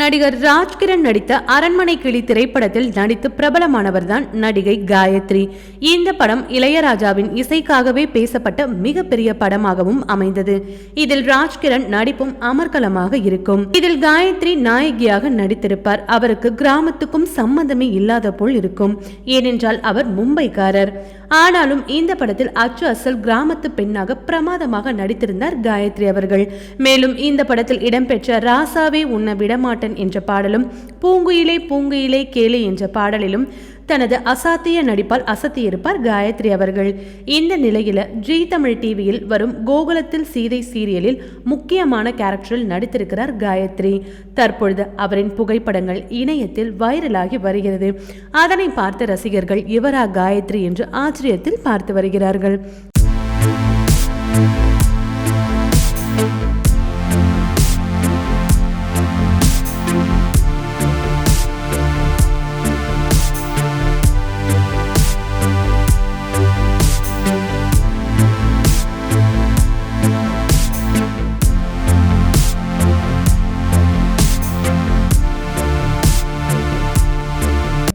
நடிகர் ராஜ்கிரண் நடித்த அரண்மனை கிளி திரைப்படத்தில் நடித்து பிரபலமானவர்தான் நடிகை காயத்ரி. இந்த படம் இளையராஜாவின் இசைக்காகவே பேசப்பட்ட மிகப்பெரிய படமாகவும் அமைந்தது. இதில் ராஜ்கிரண் நடிப்பும் அமர்கலமாக இருக்கும். இதில் காயத்ரி நாயகியாக நடித்திருப்பார். அவருக்கு கிராமத்துக்கும் சம்பந்தமே இல்லாத போல் இருக்கும். ஏனென்றால் அவர் மும்பைக்காரர். ஆனாலும் இந்த படத்தில் அச்சு அசல் கிராமத்து பெண்ணாக பிரமாதமாக நடித்திருந்தார் காயத்ரி அவர்கள். மேலும் இந்த படத்தில் இடம்பெற்ற ராசாவே உன்ன விடமாட்டன் என்ற பாடலும் பூங்குயிலே பூங்குயிலே கேளு என்ற பாடலிலும் தனது அசாத்திய நடிப்பால் அசத்தியிருப்பார் காயத்ரி அவர்கள். இந்த நிலையில ஜி தமிழ் டிவியில் வரும் கோகுலத்தில் சீதை சீரியலில் முக்கியமான கேரக்டரில் நடித்திருக்கிறார் காயத்ரி. தற்பொழுது அவரின் புகைப்படங்கள் இணையத்தில் வைரலாகி வருகிறது. அதனை பார்த்த ரசிகர்கள் இவரா காயத்ரி என்று ஆச்சரியத்தில் பார்த்து வருகிறார்கள்.